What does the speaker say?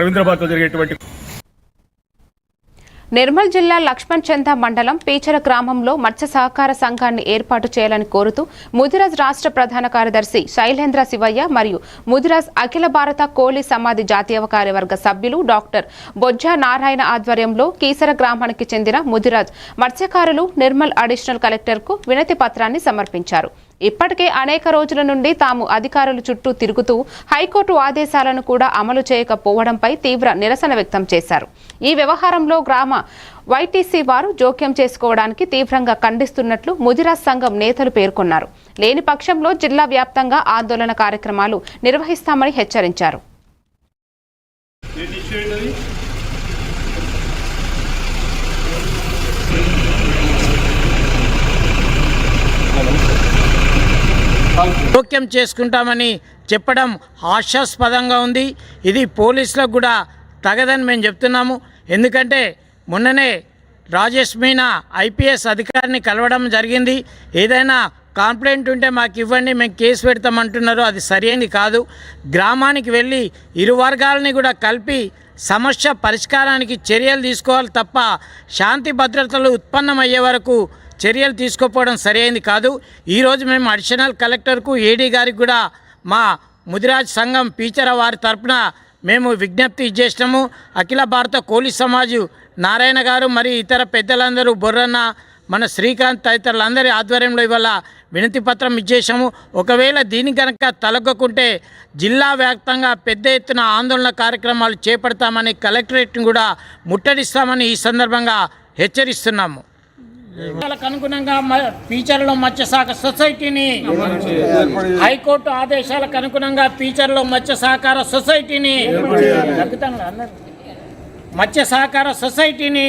రవీంద్రబాద్లో జరిగేటువంటి నిర్మల్ జిల్లా లక్ష్మణ్ చంద మండలం పీచర గ్రామంలో మత్స్య సహకార సంఘాన్ని ఏర్పాటు చేయాలని కోరుతూ ముదిరాజ్ రాష్ట్ర ప్రధాన కార్యదర్శి శైలేంద్ర శివయ్య మరియు ముదిరాజ్ అఖిల భారత కోలి సమాధి జాతీయ కార్యవర్గ సభ్యులు డాక్టర్ బొజ్జా నారాయణ ఆధ్వర్యంలో కీసర గ్రామానికి చెందిన ముదిరాజ్ మత్స్యకారులు నిర్మల్ అడిషనల్ కలెక్టర్కు వినతి పత్రాన్ని సమర్పించారు. ఇప్పటికే అనేక రోజుల నుండి తాము అధికారుల చుట్టూ తిరుగుతూ హైకోర్టు ఆదేశాలను కూడా అమలు చేయకపోవడంపై తీవ్ర నిరసన వ్యక్తం చేశారు. ఈ వ్యవహారంలో గ్రామ వైటీసీ వారు జోక్యం చేసుకోవడానికి తీవ్రంగా ఖండిస్తున్నట్లు ముదిరాజ్ సంఘం నేతలు పేర్కొన్నారు. లేని పక్షంలో జిల్లా వ్యాప్తంగా ఆందోళన కార్యక్రమాలు నిర్వహిస్తామని హెచ్చరించారు. జోక్యం చేసుకుంటామని చెప్పడం హాస్యాస్పదంగా ఉంది. ఇది పోలీసులకు కూడా తగదని మేము చెప్తున్నాము. ఎందుకంటే మొన్ననే రాజేష్ మీనా ఐపీఎస్ అధికారిని కలవడం జరిగింది. ఏదైనా కంప్లైంట్ ఉంటే మాకు ఇవ్వండి మేము కేసు పెడతామంటున్నారు. అది సరైనది కాదు. గ్రామానికి వెళ్ళి ఇరు వర్గాలని కూడా కలిపి సమస్య పరిష్కారానికి చర్యలు తీసుకోవాలి తప్ప శాంతి భద్రతలు ఉత్పన్నమయ్యే వరకు చర్యలు తీసుకోకపోవడం సరైనది కాదు. ఈరోజు మేము అడిషనల్ కలెక్టర్కు ఏడీ గారికి కూడా మా ముదిరాజ్ సంఘం పీచర వారి తరపున మేము విజ్ఞప్తి చేసినాము. అఖిల భారత కోలి సమాజు నారాయణ గారు మరి ఇతర పెద్దలందరూ బొర్రన్న మన శ్రీకాంత్ తదితరులందరి ఆధ్వర్యంలో ఇవాళ వినతి పత్రం ఇచ్చేసాము ఒకవేళ దీని కనుక తలగకుంటే జిల్లా వ్యాప్తంగా పెద్ద ఎత్తున ఆందోళన కార్యక్రమాలు చేపడతామని కలెక్టరేట్ని కూడా ముట్టడిస్తామని ఈ సందర్భంగా హెచ్చరిస్తున్నాము. అనుగుణంగా పీచర్లో మత్స్యశాఖ సొసైటీని హైకోర్టు ఆదేశాలకు అనుగుణంగా పీచర్లో మత్స్య సహకార సొసైటీని. మత్స్య సహకార సొసైటీని